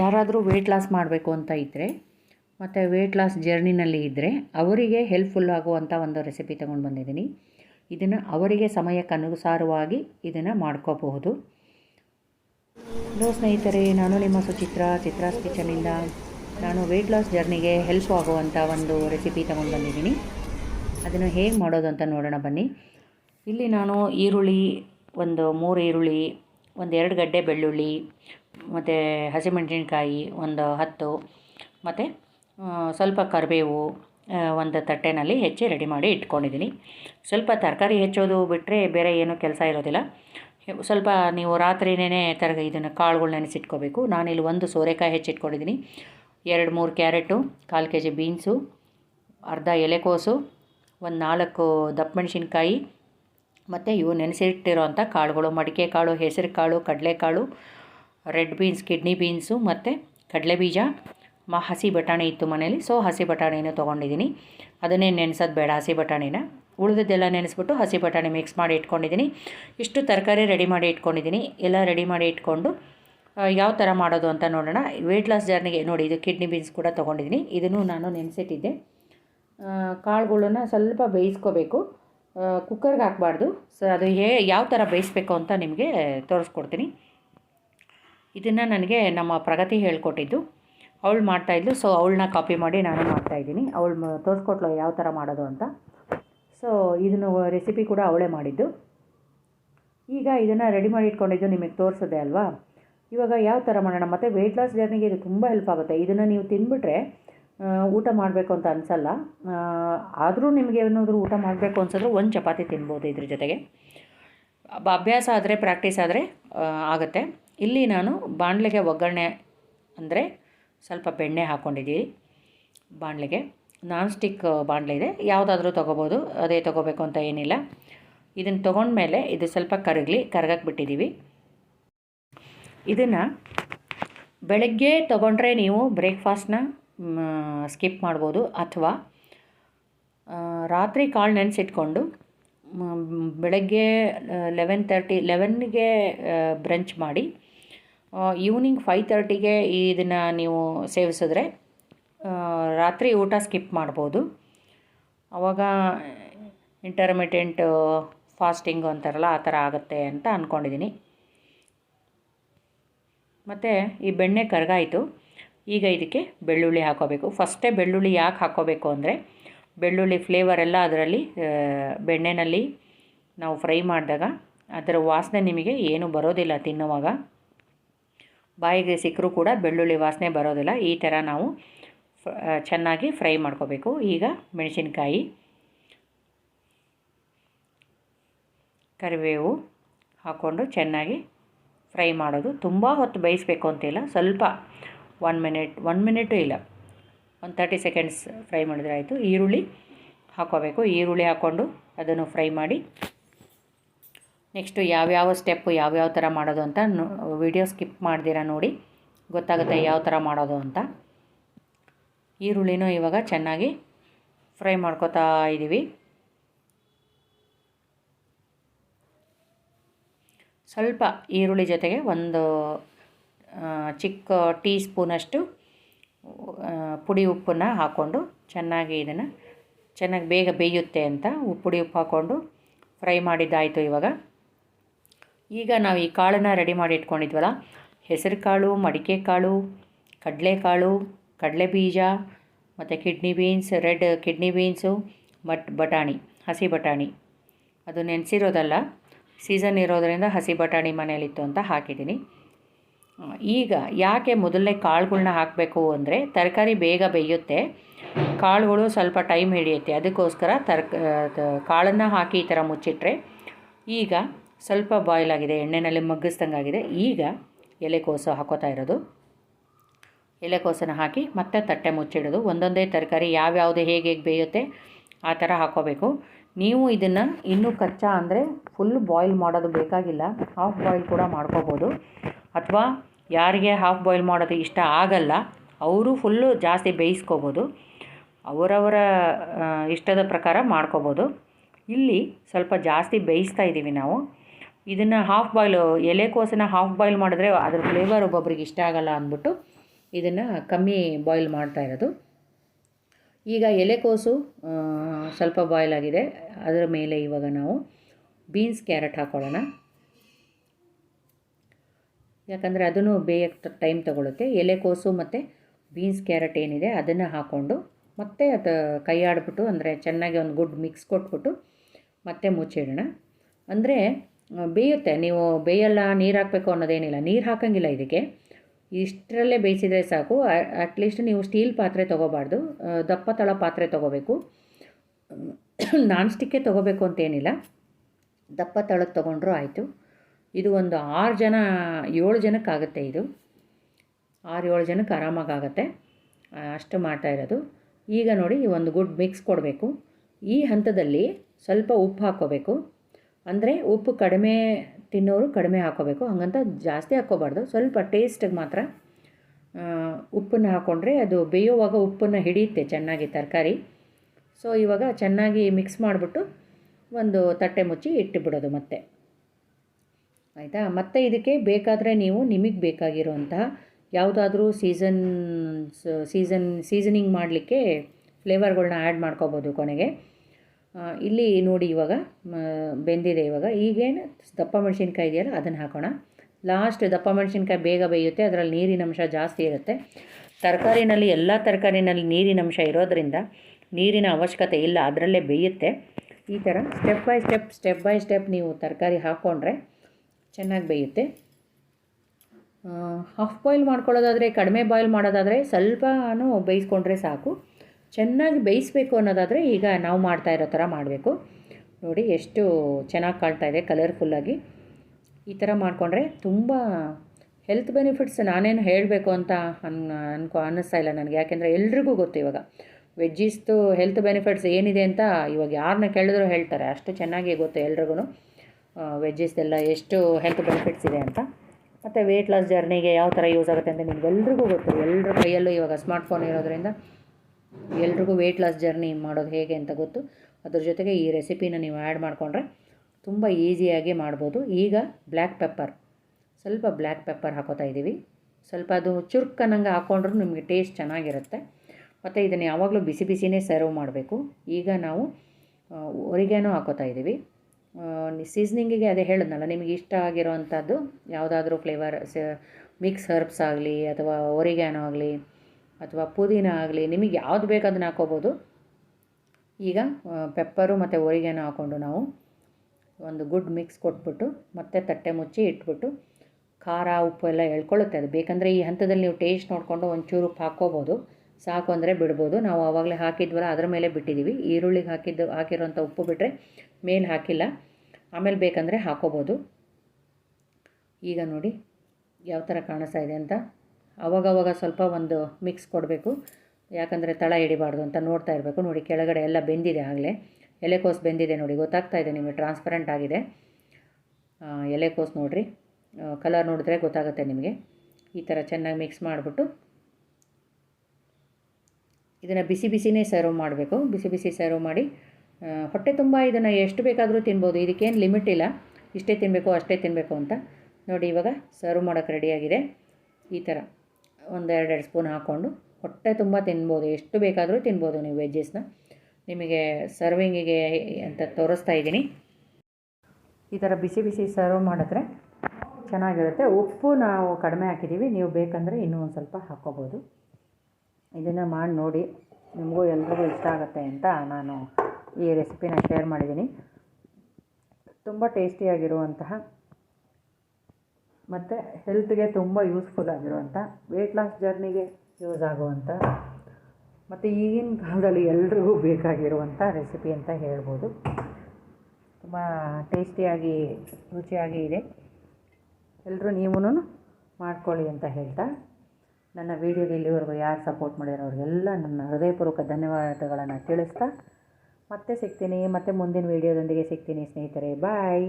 ಯಾರಾದರೂ weight loss ಮಾಡಬೇಕು ಅಂತ ಇದ್ದರೆ ಮತ್ತು ವೆಯ್ಟ್ ಲಾಸ್ ಜರ್ನಿನಲ್ಲಿ ಇದ್ದರೆ ಅವರಿಗೆ ಹೆಲ್ಪ್ಫುಲ್ ಆಗುವಂಥ ಒಂದು ರೆಸಿಪಿ ತೊಗೊಂಡು ಬಂದಿದ್ದೀನಿ. ಇದನ್ನು ಅವರಿಗೆ ಸಮಯಕ್ಕೆ ಅನುಸಾರವಾಗಿ ಇದನ್ನು ಮಾಡ್ಕೋಬಹುದು. ಹಲೋ ಸ್ನೇಹಿತರೆ, ನಾನು ನಿಮ್ಮ ಸುಚಿತ್ರ, ಚಿತ್ರಾಸ್ ಕಿಚನಿಂದ ನಾನು ವೆಯ್ಟ್ ಲಾಸ್ ಜರ್ನಿಗೆ ಹೆಲ್ಪ್ ಆಗುವಂಥ ಒಂದು ರೆಸಿಪಿ ತೊಗೊಂಡು ಬಂದಿದ್ದೀನಿ. ಅದನ್ನು ಹೇಗೆ ಮಾಡೋದು ಅಂತ ನೋಡೋಣ ಬನ್ನಿ. ಇಲ್ಲಿ ನಾನು ಈರುಳ್ಳಿ, ಒಂದು ಮೂರು ಈರುಳ್ಳಿ ಒಂದು ಎರಡು ಗಡ್ಡೆ ಬೆಳ್ಳುಳ್ಳಿ ಮತ್ತು ಹಸಿಮೆಣಸಿನ್ಕಾಯಿ ಒಂದು ಹತ್ತು, ಮತ್ತು ಸ್ವಲ್ಪ ಕರಿಬೇವು ಒಂದು ತಟ್ಟೆನಲ್ಲಿ ಹೆಚ್ಚಿ ರೆಡಿ ಮಾಡಿ ಇಟ್ಕೊಂಡಿದ್ದೀನಿ. ಸ್ವಲ್ಪ ತರಕಾರಿ ಹೆಚ್ಚೋದು ಬಿಟ್ಟರೆ ಬೇರೆ ಏನೂ ಕೆಲಸ ಇರೋದಿಲ್ಲ. ಸ್ವಲ್ಪ ನೀವು ರಾತ್ರಿನೇ ತರ ಇದನ್ನು ಕಾಳುಗಳು ನೆನೆಸಿಟ್ಕೋಬೇಕು. ನಾನಿಲ್ಲಿ ಒಂದು ಸೋರೆಕಾಯಿ ಹೆಚ್ಚಿಟ್ಕೊಂಡಿದ್ದೀನಿ. ಎರಡು, ಮೂರು ಕ್ಯಾರೆಟು, ಕಾಲು ಕೆ ಜಿ ಬೀನ್ಸು, ಅರ್ಧ ಎಲೆಕೋಸು, ಒಂದು ನಾಲ್ಕು ದಪ್ಪ ಮೆಣಸಿನ್ಕಾಯಿ ಮತ್ತು ಇವು ನೆನೆಸಿಟ್ಟಿರೋಂಥ ಕಾಳುಗಳು. ಮಡಿಕೆ ಕಾಳು, ಹೆಸರು ಕಾಳು ಕಡಲೆಕಾಳು ರೆಡ್ ಬೀನ್ಸ್, ಕಿಡ್ನಿ ಬೀನ್ಸು ಮತ್ತು ಕಡಲೆ ಬೀಜ. ಮ, ಹಸಿ ಬಟಾಣಿ ಇತ್ತು ಮನೇಲಿ ಸೊ, ಹಸಿ ಬಟಾಣಿನೂ ತೊಗೊಂಡಿದ್ದೀನಿ. ಅದನ್ನೇ ನೆನೆಸೋದು ಬೇಡ, ಹಸಿ ಬಟಾಣಿನ. ಉಳಿದದ್ದೆಲ್ಲ ನೆನೆಸ್ಬಿಟ್ಟು ಹಸಿ ಬಟಾಣಿ ಮಿಕ್ಸ್ ಮಾಡಿ ಇಟ್ಕೊಂಡಿದ್ದೀನಿ. ಇಷ್ಟು ತರಕಾರಿ ರೆಡಿ ಮಾಡಿ ಇಟ್ಕೊಂಡಿದ್ದೀನಿ. ಎಲ್ಲ ರೆಡಿ ಮಾಡಿ ಇಟ್ಕೊಂಡು ಯಾವ ಥರ ಮಾಡೋದು ಅಂತ ನೋಡೋಣ. ವೆಯ್ಟ್ ಲಾಸ್ ಜರ್ನಿಗೆ ನೋಡಿ, ಇದು ಕಿಡ್ನಿ ಬೀನ್ಸ್ ಕೂಡ ತೊಗೊಂಡಿದ್ದೀನಿ. ಇದನ್ನು ನಾನು ನೆನೆಸಿಟ್ಟಿದ್ದೆ. ಕಾಳುಗಳನ್ನ ಸ್ವಲ್ಪ ಬೇಯಿಸ್ಕೋಬೇಕು. ಕುಕ್ಕರ್ಗೆ ಹಾಕಬಾರ್ದು. ಸೊ ಅದು ಹೇ, ಯಾವ ಥರ ಬೇಯಿಸ್ಬೇಕು ಅಂತ ನಿಮಗೆ ತೋರಿಸ್ಕೊಡ್ತೀನಿ. ಇದನ್ನು ನನಗೆ ನಮ್ಮ ಪ್ರಗತಿ ಹೇಳ್ಕೊಟ್ಟಿದ್ದು. ಅವಳು ಮಾಡ್ತಾಯಿದ್ಲು ಸೊ ಅವಳನ್ನ ಕಾಪಿ ಮಾಡಿ ನಾನು ಮಾಡ್ತಾಯಿದ್ದೀನಿ ಅವಳು ತೋರಿಸ್ಕೊಟ್ಲು ಯಾವ ಥರ ಮಾಡೋದು ಅಂತ. ಸೊ ಇದನ್ನು ರೆಸಿಪಿ ಕೂಡ ಅವಳೇ ಮಾಡಿದ್ದು. ಈಗ ಇದನ್ನು ರೆಡಿ ಮಾಡಿ ಇಟ್ಕೊಂಡಿದ್ದು ನಿಮಗೆ ತೋರಿಸಿದೆ ಅಲ್ವಾ? ಇವಾಗ ಯಾವ ಥರ ಮಾಡೋಣ? ಮತ್ತು ವೆಯ್ಟ್ ಲಾಸ್ ಜರ್ನಿಗೆ ಇದು ತುಂಬ ಹೆಲ್ಪ್ ಆಗುತ್ತೆ. ಇದನ್ನು ನೀವು ತಿಂದ್ಬಿಟ್ರೆ ಊಟ ಮಾಡಬೇಕು ಅಂತ ಅನಿಸಲ್ಲ. ಆದರೂ ನಿಮಗೆ ಏನಾದರೂ ಊಟ ಮಾಡಬೇಕು ಅನ್ಸಿದ್ರೆ ಒಂದು ಚಪಾತಿ ತಿನ್ಬೋದು ಇದ್ರ ಜೊತೆಗೆ. ಅಭ್ಯಾಸ ಆದರೆ ಪ್ರಾಕ್ಟೀಸ್ ಆದರೆ ಆಗುತ್ತೆ. ಇಲ್ಲಿ ನಾನು ಬಾಣಲೆಗೆ ಒಗ್ಗರಣೆ ಅಂದರೆ ಸ್ವಲ್ಪ ಬೆಣ್ಣೆ ಹಾಕ್ಕೊಂಡಿದ್ದೀವಿ. ಬಾಣಲೆಗೆ ನಾನ್ ಸ್ಟಿಕ್ ಬಾಣಲೆ ಇದೆ. ಯಾವುದಾದ್ರೂ ತೊಗೋಬೋದು. ಅದೇ ತೊಗೋಬೇಕು ಅಂತ ಏನಿಲ್ಲ. ಇದನ್ನು ತೊಗೊಂಡ್ಮೇಲೆ ಇದು ಸ್ವಲ್ಪ ಕರಗಲಿ ಕರಗಕ್ಕೆ ಬಿಟ್ಟಿದ್ದೀವಿ. ಇದನ್ನು ಬೆಳಗ್ಗೆ ತೊಗೊಂಡ್ರೆ ನೀವು ಬ್ರೇಕ್ಫಾಸ್ಟ್ನ ಸ್ಕಿಪ್ ಮಾಡ್ಬೋದು. ಅಥವಾ ರಾತ್ರಿ ಕಾಳು ನೆನೆಸಿಟ್ಕೊಂಡು ಬೆಳಗ್ಗೆ, ಲೆವೆನ್ ತರ್ಟಿ, ಲೆವೆನ್ಗೆ ಬ್ರಂಚ್ ಮಾಡಿ ಈವ್ನಿಂಗ್ ಫೈವ್ ತರ್ಟಿಗೆ ಇದನ್ನು ನೀವು ಸೇವಿಸಿದ್ರೆ ರಾತ್ರಿ ಊಟ ಸ್ಕಿಪ್ ಮಾಡ್ಬೋದು. ಆವಾಗ ಇಂಟರ್ಮಿಟೆಂಟ್ ಫಾಸ್ಟಿಂಗ್ ಅಂತಾರಲ್ಲ, ಆ ಥರ ಆಗುತ್ತೆ ಅಂತ ಅಂದ್ಕೊಂಡಿದ್ದೀನಿ ಮತ್ತು ಈ ಬೆಣ್ಣೆ ಕರಗಾಯಿತು. ಈಗ ಇದಕ್ಕೆ ಬೆಳ್ಳುಳ್ಳಿ ಹಾಕೋಬೇಕು. ಫಸ್ಟೇ ಬೆಳ್ಳುಳ್ಳಿ ಯಾಕೆ ಹಾಕೋಬೇಕು ಅಂದರೆ, ಬೆಳ್ಳುಳ್ಳಿ ಫ್ಲೇವರ್ ಎಲ್ಲ ಅದರಲ್ಲಿ ಬೆಣ್ಣೆನಲ್ಲಿ ನಾವು ಫ್ರೈ ಮಾಡಿದಾಗ ಅದರ ವಾಸನೆ ನಿಮಗೆ ಏನು ಬರೋದಿಲ್ಲ ತಿನ್ನುವಾಗ. ಬಾಯಿಗೆ ಸಿಕ್ಕರೂ ಕೂಡ ಬೆಳ್ಳುಳ್ಳಿ ವಾಸನೆ ಬರೋದಿಲ್ಲ. ಈ ಥರ ನಾವು ಚೆನ್ನಾಗಿ ಫ್ರೈ ಮಾಡ್ಕೋಬೇಕು. ಈಗ ಮೆಣಸಿನ್ಕಾಯಿ, ಕರಿಬೇವು ಹಾಕ್ಕೊಂಡು ಚೆನ್ನಾಗಿ ಫ್ರೈ ಮಾಡೋದು. ತುಂಬ ಹೊತ್ತು ಬೇಯಿಸ್ಬೇಕು ಅಂತಿಲ್ಲ. ಸ್ವಲ್ಪ ಒನ್ ಮಿನಿಟ್, ಒನ್ ಮಿನಿಟು ಇಲ್ಲ. ಒಂದು ತರ್ಟಿ ಸೆಕೆಂಡ್ಸ್ ಫ್ರೈ ಮಾಡಿದ್ರೆ ಆಯಿತು. ಈರುಳ್ಳಿ ಹಾಕ್ಕೋಬೇಕು. ಈರುಳ್ಳಿ ಹಾಕ್ಕೊಂಡು ಅದನ್ನು ಫ್ರೈ ಮಾಡಿ ನೆಕ್ಸ್ಟು ಯಾವ್ಯಾವ ಸ್ಟೆಪ್ಪು ಯಾವ್ಯಾವ ಥರ ಮಾಡೋದು ಅಂತ ವಿಡಿಯೋ ಸ್ಕಿಪ್ ಮಾಡ್ದಿರ ನೋಡಿ. ಗೊತ್ತಾಗುತ್ತೆ ಯಾವ ಥರ ಮಾಡೋದು ಅಂತ. ಈರುಳ್ಳಿನೂ ಇವಾಗ ಚೆನ್ನಾಗಿ ಫ್ರೈ ಮಾಡ್ಕೋತಾ ಇದ್ದೀವಿ ಸ್ವಲ್ಪ ಈರುಳ್ಳಿ ಜೊತೆಗೆ ಒಂದು ಚಿಕ್ಕ ಟೀ ಸ್ಪೂನಷ್ಟು ಪುಡಿ ಉಪ್ಪನ್ನು ಹಾಕ್ಕೊಂಡು ಚೆನ್ನಾಗಿ ಇದನ್ನು ಚೆನ್ನಾಗಿ ಬೇಗ ಬೇಯುತ್ತೆ ಅಂತ ಉಪ್ಪುಡಿ ಪುಡಿ ಉಪ್ಪು ಹಾಕ್ಕೊಂಡು ಫ್ರೈ ಮಾಡಿದ್ದಾಯಿತು ಇವಾಗ. ಈಗ ನಾವು ಈ ಕಾಳನ್ನು ರೆಡಿ ಮಾಡಿ ಇಟ್ಕೊಂಡಿದ್ವಲ್ಲ? ಹೆಸರು ಕಾಳು ಮಡಿಕೆ ಕಾಳು ಕಡಲೆಕಾಳು ಕಡಲೆ ಬೀಜ ಮತ್ತು kidney beans red kidney beans but ಬಟಾಣಿ, ಹಸಿ ಬಟಾಣಿ. ಅದು ನೆನೆಸಿರೋದಲ್ಲ? ಸೀಸನ್ ಇರೋದರಿಂದ ಹಸಿ ಬಟಾಣಿ ಮನೇಲಿತ್ತು ಅಂತ ಹಾಕಿದ್ದೀನಿ. ಈಗ ಯಾಕೆ ಮೊದಲನೇ ಕಾಳುಗಳ್ನ ಹಾಕಬೇಕು ಅಂದರೆ ತರಕಾರಿ ಬೇಗ ಬೇಯುತ್ತೆ. ಕಾಳುಗಳು ಸ್ವಲ್ಪ ಟೈಮ್ ಹಿಡಿಯುತ್ತೆ. ಅದಕ್ಕೋಸ್ಕರ ತರ್ಕ ಕಾಳನ್ನು ಹಾಕಿ ಈ ಥರ ಮುಚ್ಚಿಟ್ರೆ ಈಗ ಸ್ವಲ್ಪ ಬಾಯ್ಲ್ ಆಗಿದೆ ಎಣ್ಣೆಯಲ್ಲಿ ಮಗ್ಗಿಸ್ದಂಗಾಗಿದೆ. ಈಗ ಎಲೆಕೋಸು ಹಾಕೋತಾ ಇರೋದು. ಎಲೆಕೋಸನ್ನು ಹಾಕಿ ಮತ್ತೆ ತಟ್ಟೆ ಮುಚ್ಚಿಡೋದು. ಒಂದೊಂದೇ ತರಕಾರಿ ಯಾವ್ಯಾವುದು ಹೇಗೆ ಹೇಗೆ ಬೇಯುತ್ತೆ ಆ ಥರ ಹಾಕೋಬೇಕು. ನೀವು ಇದನ್ನು ಇನ್ನೂ ಕಚ್ಚಾ ಅಂದರೆ ಫುಲ್ ಬಾಯ್ಲ್ ಮಾಡೋದು ಬೇಕಾಗಿಲ್ಲ. ಹಾಫ್ ಬಾಯ್ಲ್ ಕೂಡ ಮಾಡ್ಕೋಬೋದು. ಅಥವಾ ಯಾರಿಗೆ ಹಾಫ್ ಬಾಯ್ಲ್ ಮಾಡೋದು ಇಷ್ಟ ಆಗಲ್ಲ, ಅವರು ಫುಲ್ಲು ಜಾಸ್ತಿ ಬೇಯಿಸ್ಕೋಬೋದು. ಅವರವರ ಇಷ್ಟದ ಪ್ರಕಾರ ಮಾಡ್ಕೋಬೋದು. ಇಲ್ಲಿ ಸ್ವಲ್ಪ ಜಾಸ್ತಿ ಬೇಯಿಸ್ತಾ ಇದ್ದೀವಿ ನಾವು. ಇದನ್ನು ಹಾಫ್ ಬಾಯ್ಲು ಎಲೆಕೋಸನ್ನ ಹಾಫ್ ಬಾಯ್ಲ್ ಮಾಡಿದ್ರೆ ಅದ್ರ ಫ್ಲೇವರ್ ಒಬ್ಬೊಬ್ರಿಗೆ ಇಷ್ಟ ಆಗಲ್ಲ ಅಂದ್ಬಿಟ್ಟು ಇದನ್ನು ಕಮ್ಮಿ ಬಾಯ್ಲ್ ಮಾಡ್ತಾ ಇರೋದು. ಈಗ ಎಲೆಕೋಸು ಸ್ವಲ್ಪ ಬಾಯ್ಲ್ ಆಗಿದೆ. ಅದರ ಮೇಲೆ ಇವಾಗ ನಾವು ಬೀನ್ಸ್ ಕ್ಯಾರೆಟ್ ಹಾಕ್ಕೊಳ್ಳೋಣ ಯಾಕಂದರೆ ಅದನ್ನು ಬೇಯಕ್ಕೆ ಟೈಮ್ ತಗೊಳುತ್ತೆ. ಎಲೆಕೋಸು ಮತ್ತು ಬೀನ್ಸ್ ಕ್ಯಾರೆಟ್ ಏನಿದೆ ಅದನ್ನು ಹಾಕ್ಕೊಂಡು ಮತ್ತೆ ಅದು ಕೈ ಆಡಿಬಿಟ್ಟು ಅಂದರೆ ಚೆನ್ನಾಗಿ ಒಂದು ಗುಡ್ ಮಿಕ್ಸ್ ಕೊಟ್ಬಿಟ್ಟು ಮತ್ತೆ ಮುಚ್ಚಿಡೋಣ. ಅಂದರೆ ಬೇಯುತ್ತೆ. ನೀವು ಬೇಯಲ್ಲ ನೀರು ಹಾಕಬೇಕು ಅನ್ನೋದೇನಿಲ್ಲ. ನೀರು ಹಾಕೋಂಗಿಲ್ಲ ಇದಕ್ಕೆ. ಇಷ್ಟರಲ್ಲೇ ಬೇಯಿಸಿದರೆ ಸಾಕು. ಅಟ್ಲೀಸ್ಟ್ ನೀವು ಸ್ಟೀಲ್ ಪಾತ್ರೆ ತೊಗೋಬಾರ್ದು. ದಪ್ಪ ತಳ ಪಾತ್ರೆ ತೊಗೋಬೇಕು. ನಾನ್ ಸ್ಟಿಕ್ಕೇ ತೊಗೋಬೇಕು ಅಂತೇನಿಲ್ಲ. ದಪ್ಪ ತಳಕ್ಕೆ ತೊಗೊಂಡ್ರೂ ಆಯಿತು. ಇದು ಒಂದು ಆರು ಜನ ಏಳು ಜನಕ್ಕಾಗುತ್ತೆ ಇದು. ಆರು ಏಳು ಜನಕ್ಕೆ ಆರಾಮಾಗಿ ಆಗುತ್ತೆ ಆ, ಅಷ್ಟು ಮಾಡ್ತಾ ಇರೋದು. ಈಗ ನೋಡಿ ಒಂದು ಗುಡ್ ಮಿಕ್ಸ್ ಕೊಡಬೇಕು. ಈ ಹಂತದಲ್ಲಿ ಸ್ವಲ್ಪ ಉಪ್ಪು ಹಾಕ್ಕೋಬೇಕು. ಅಂದರೆ ಉಪ್ಪು ಕಡಿಮೆ ತಿನ್ನೋರು ಕಡಿಮೆ ಹಾಕೋಬೇಕು. ಹಂಗಂತ ಜಾಸ್ತಿ ಹಾಕ್ಕೋಬಾರ್ದು. ಸ್ವಲ್ಪ ಟೇಸ್ಟಿಗೆ ಮಾತ್ರ ಉಪ್ಪನ್ನು ಹಾಕ್ಕೊಂಡ್ರೆ ಅದು ಬೇಯುವಾಗ ಉಪ್ಪನ್ನು ಹಿಡಿಯುತ್ತೆ ಚೆನ್ನಾಗಿ ತರಕಾರಿ. ಸೊ ಇವಾಗ ಚೆನ್ನಾಗಿ ಮಿಕ್ಸ್ ಮಾಡಿಬಿಟ್ಟು ಒಂದು ತಟ್ಟೆ ಮುಚ್ಚಿ ಇಟ್ಟುಬಿಡೋದು ಮತ್ತೆ. ಆಯಿತಾ? ಮತ್ತೆ ಇದಕ್ಕೆ ಬೇಕಾದರೆ ನೀವು ನಿಮಗೆ ಬೇಕಾಗಿರುವಂತಹ ಯಾವುದಾದ್ರೂ ಸೀಸನ್ ಸೀಸನ್ ಸೀಸನಿಂಗ್ ಮಾಡಲಿಕ್ಕೆ ಫ್ಲೇವರ್ಗಳನ್ನ ಆ್ಯಡ್ ಮಾಡ್ಕೋಬೋದು ಕೊನೆಗೆ. ಇಲ್ಲಿ ನೋಡಿ ಇವಾಗ ಬೆಂದಿದೆ ಇವಾಗ. ಈಗೇನು ದಪ್ಪ ಮೆಣಸಿನ್ಕಾಯಿ ಇದೆಯಲ್ಲ, ಅದನ್ನು ಹಾಕೋಣ. ಲಾಸ್ಟ್ ದಪ್ಪ ಮೆಣಸಿನ್ಕಾಯಿ ಬೇಗ ಬೇಯುತ್ತೆ, ಅದರಲ್ಲಿ ನೀರಿನ ಅಂಶ ಜಾಸ್ತಿ ಇರುತ್ತೆ. ತರಕಾರಿನಲ್ಲಿ, ಎಲ್ಲ ತರಕಾರಿನಲ್ಲಿ ನೀರಿನ ಅಂಶ ಇರೋದರಿಂದ ನೀರಿನ ಅವಶ್ಯಕತೆ ಇಲ್ಲ, ಅದರಲ್ಲೇ ಬೇಯುತ್ತೆ. ಈ ಥರ step by step step by step ನೀವು ತರಕಾರಿ ಹಾಕ್ಕೊಂಡ್ರೆ ಚೆನ್ನಾಗಿ ಬೇಯುತ್ತೆ. ಹಾಫ್ ಬಾಯ್ಲ್ ಮಾಡ್ಕೊಳ್ಳೋದಾದರೆ, ಕಡಿಮೆ ಬಾಯ್ಲ್ ಮಾಡೋದಾದರೆ ಸ್ವಲ್ಪನೂ ಬೇಯಿಸ್ಕೊಂಡ್ರೆ ಸಾಕು. ಚೆನ್ನಾಗಿ ಬೇಯಿಸ್ಬೇಕು ಅನ್ನೋದಾದರೆ ಈಗ ನಾವು ಮಾಡ್ತಾ ಇರೋ ಥರ ಮಾಡಬೇಕು. ನೋಡಿ ಎಷ್ಟು ಚೆನ್ನಾಗಿ ಕಾಣ್ತಾ ಇದೆ ಕಲರ್ಫುಲ್ಲಾಗಿ ಈ ಥರ ಮಾಡಿಕೊಂಡ್ರೆ ತುಂಬ ಹೆಲ್ತ್ ಬೆನಿಫಿಟ್ಸ್ ನಾನೇನು ಹೇಳಬೇಕು ಅಂತ ಅನ್ ಅನ್ಕೊ, ಅನ್ನಿಸ್ತಾ ಇಲ್ಲ ನನಗೆ. ಯಾಕೆಂದರೆ ಎಲ್ರಿಗೂ ಗೊತ್ತು ಇವಾಗ. ವೆಜ್ಜಿಸ್ದು ಹೆಲ್ತ್ ಬೆನಿಫಿಟ್ಸ್ ಏನಿದೆ ಅಂತ ಇವಾಗ ಯಾರನ್ನ ಕೇಳಿದ್ರು ಹೇಳ್ತಾರೆ. ಅಷ್ಟು ಚೆನ್ನಾಗಿ ಗೊತ್ತು ಎಲ್ರಿಗೂ ವೆಜ್ಜಿಸ್ದೆಲ್ಲ ಎಷ್ಟು ಹೆಲ್ತ್ ಬೆನಿಫಿಟ್ಸ್ ಇದೆ ಅಂತ. ಮತ್ತು ವೆಯ್ಟ್ ಲಾಸ್ ಜರ್ನಿಗೆ ಯಾವ ಥರ ಯೂಸ್ ಆಗುತ್ತೆ ಅಂತ ನಿಮಗೆಲ್ರಿಗೂ ಗೊತ್ತು. ಎಲ್ಲರ ಕೈಯಲ್ಲೂ ಇವಾಗ ಸ್ಮಾರ್ಟ್ಫೋನ್ ಇರೋದ್ರಿಂದ ಎಲ್ರಿಗೂ ವೆಯ್ಟ್ ಲಾಸ್ ಜರ್ನಿ ಮಾಡೋದು ಹೇಗೆ ಅಂತ ಗೊತ್ತು. ಅದ್ರ ಜೊತೆಗೆ ಈ ರೆಸಿಪಿನ ನೀವು ಆ್ಯಡ್ ಮಾಡಿಕೊಂಡ್ರೆ ತುಂಬ ಈಸಿಯಾಗಿ ಮಾಡ್ಬೋದು. ಈಗ ಬ್ಲ್ಯಾಕ್ ಪೆಪ್ಪರ್ ಸ್ವಲ್ಪ ಬ್ಲ್ಯಾಕ್ ಪೆಪ್ಪರ್ ಹಾಕೋತಾ ಇದ್ದೀವಿ. ಸ್ವಲ್ಪ ಅದು ಚುರುಕನ್ನಂಗೆ ಹಾಕ್ಕೊಂಡ್ರೂ ನಿಮಗೆ ಟೇಸ್ಟ್ ಚೆನ್ನಾಗಿರುತ್ತೆ. ಮತ್ತು ಇದನ್ನು ಯಾವಾಗಲೂ ಬಿಸಿ ಬಿಸಿನೇ ಸರ್ವ್ ಮಾಡಬೇಕು. ಈಗ ನಾವು ಹೊರಿಗೆನೂ ಹಾಕೋತಾ ಇದ್ದೀವಿ. ಸೀಸ್ನಿಂಗಿಗೆ ಅದೇ ಹೇಳಿದ್ನಲ್ಲ, ನಿಮಗೆ ಇಷ್ಟ ಆಗಿರೋವಂಥದ್ದು ಯಾವುದಾದ್ರೂ ಫ್ಲೇವರ್ ಮಿಕ್ಸ್ ಹರ್ಬ್ಸ್ ಆಗಲಿ ಅಥವಾ ಒರಿಗ್ಯಾನೋ ಆಗಲಿ ಅಥವಾ ಪುದೀನ ಆಗಲಿ, ನಿಮಗೆ ಯಾವ್ದು ಬೇಕು ಅದನ್ನ ಹಾಕೋಬೋದು. ಈಗ ಪೆಪ್ಪರು ಮತ್ತು ಒರಿಗೆನ ಹಾಕ್ಕೊಂಡು ನಾವು ಒಂದು ಗುಡ್ ಮಿಕ್ಸ್ ಕೊಟ್ಬಿಟ್ಟು, ಮತ್ತೆ ತಟ್ಟೆ ಮುಚ್ಚಿ ಇಟ್ಬಿಟ್ಟು ಖಾರ ಉಪ್ಪು ಎಲ್ಲ ಎಳ್ಕೊಳ್ಳುತ್ತೆ. ಅದು ಬೇಕಂದರೆ ಈ ಹಂತದಲ್ಲಿ ನೀವು ಟೇಸ್ಟ್ ನೋಡಿಕೊಂಡು ಒಂಚೂರು ಉಪ್ಪು ಹಾಕ್ಕೋಬೋದು. ಸಾಕು ಅಂದರೆ ಬಿಡ್ಬೋದು. ನಾವು ಆವಾಗಲೇ ಹಾಕಿದ್ವಲ್ಲ, ಅದರ ಮೇಲೆ ಬಿಟ್ಟಿದ್ದೀವಿ ಈರುಳ್ಳಿಗೆ ಹಾಕಿದ್ದು ಹಾಕಿರೋಂಥ ಉಪ್ಪು ಬಿಟ್ಟರೆ ಮೇಲೆ ಹಾಕಿಲ್ಲ. ಆಮೇಲೆ ಬೇಕಂದರೆ ಹಾಕೋಬೋದು. ಈಗ ನೋಡಿ, ಯಾವ ಥರ ಕಾಣಿಸ್ತಾ ಇದೆ ಅಂತ. ಅವಾಗವಾಗ ಸ್ವಲ್ಪ ಒಂದು ಮಿಕ್ಸ್ ಕೊಡಬೇಕು. ಯಾಕಂದರೆ ತಳ ಹಿಡಿಬಾರ್ದು ಅಂತ ನೋಡ್ತಾ ಇರಬೇಕು. ನೋಡಿ, ಕೆಳಗಡೆ ಎಲ್ಲ ಬೆಂದಿದೆ ಆಗಲೇ. ಎಲೆಕೋಸು ಬೆಂದಿದೆ ನೋಡಿ, ಗೊತ್ತಾಗ್ತಾ ಇದೆ ನಿಮಗೆ ಟ್ರಾನ್ಸ್ಪರೆಂಟ್ ಆಗಿದೆ. ಎಲೆಕೋಸು ನೋಡಿರಿ. ಕಲರ್ ನೋಡಿದ್ರೆ ಗೊತ್ತಾಗುತ್ತೆ ನಿಮಗೆ. ಈ ಥರ ಚೆನ್ನಾಗಿ ಮಿಕ್ಸ್ ಮಾಡಿಬಿಟ್ಟು ಇದನ್ನು ಬಿಸಿ ಬಿಸಿನೇ ಸರ್ವ್ ಮಾಡಬೇಕು. ಬಿಸಿ ಬಿಸಿ ಸರ್ವ್ ಮಾಡಿ ಹೊಟ್ಟೆ ತುಂಬ ಇದನ್ನು ಎಷ್ಟು ಬೇಕಾದರೂ ತಿನ್ಬೋದು. ಇದಕ್ಕೇನು ಲಿಮಿಟ್ ಇಲ್ಲ. ಇಷ್ಟೇ ತಿನ್ನಬೇಕು ಅಷ್ಟೇ ತಿನ್ನಬೇಕು ಅಂತ. ನೋಡಿ, ಇವಾಗ ಸರ್ವ್ ಮಾಡೋಕ್ಕೆ ರೆಡಿಯಾಗಿದೆ ಈ ಥರ ಒಂದು ಎರಡೆರಡು ಸ್ಪೂನ್ ಹಾಕ್ಕೊಂಡು, ಹೊಟ್ಟೆ ತುಂಬ ತಿನ್ಬೋದು. ಎಷ್ಟು ಬೇಕಾದರೂ ತಿನ್ಬೋದು ನೀವು ವೆಜ್ಜಸ್ನ. ನಿಮಗೆ ಸರ್ವಿಂಗಿಗೆ ಅಂತ ತೋರಿಸ್ತಾ ಇದ್ದೀನಿ. ಈ ಥರ ಬಿಸಿ ಬಿಸಿ ಸರ್ವ್ ಮಾಡಿದ್ರೆ ಚೆನ್ನಾಗಿರುತ್ತೆ. ಉಪ್ಪು ನಾವು ಕಡಿಮೆ ಹಾಕಿದ್ದೀವಿ. ನೀವು ಬೇಕಂದರೆ ಇನ್ನೂ ಒಂದು ಸ್ವಲ್ಪ ಹಾಕ್ಕೋಬೋದು. ಇದನ್ನು ಮಾಡಿ ನೋಡಿ. ನಿಮಗೂ ಎಲ್ರಿಗೂ ಇಷ್ಟ ಆಗುತ್ತೆ ಅಂತ ನಾನು ಈ ರೆಸಿಪಿನ ಶೇರ್ ಮಾಡಿದ್ದೀನಿ. ತುಂಬ ಟೇಸ್ಟಿಯಾಗಿರುವಂತಹ ಮತ್ತು ಹೆಲ್ತ್ಗೆ ತುಂಬ ಯೂಸ್ಫುಲ್ ಆಗಿರುವಂಥ ವೆಯ್ಟ್ ಲಾಸ್ ಜರ್ನಿಗೆ ಯೂಸ್ ಆಗುವಂಥ ಮತ್ತು ಈಗಿನ ಕಾಲದಲ್ಲಿ ಎಲ್ರಿಗೂ ಬೇಕಾಗಿರುವಂಥ ರೆಸಿಪಿ ಅಂತ ಹೇಳ್ಬೋದು. ತುಂಬ ಟೇಸ್ಟಿಯಾಗಿ, ರುಚಿಯಾಗಿ ಇದೆ. ಎಲ್ಲರೂ ನೀವೂ ಮಾಡ್ಕೊಳ್ಳಿ ಅಂತ ಹೇಳ್ತಾ ನನ್ನ ವೀಡಿಯೋಗೆ ಇಲ್ಲಿವರೆಗೂ ಯಾರು ಸಪೋರ್ಟ್ ಮಾಡಿರೋರಿಗೆಲ್ಲ ನನ್ನ ಹೃದಯಪೂರ್ವಕ ಧನ್ಯವಾದಗಳನ್ನು ತಿಳಿಸ್ತಾ ಮತ್ತೆ ಸಿಗ್ತೀನಿ, ಮತ್ತೆ ಮುಂದಿನ ವೀಡಿಯೋದೊಂದಿಗೆ ಸಿಗ್ತೀನಿ ಸ್ನೇಹಿತರೆ. ಬಾಯ್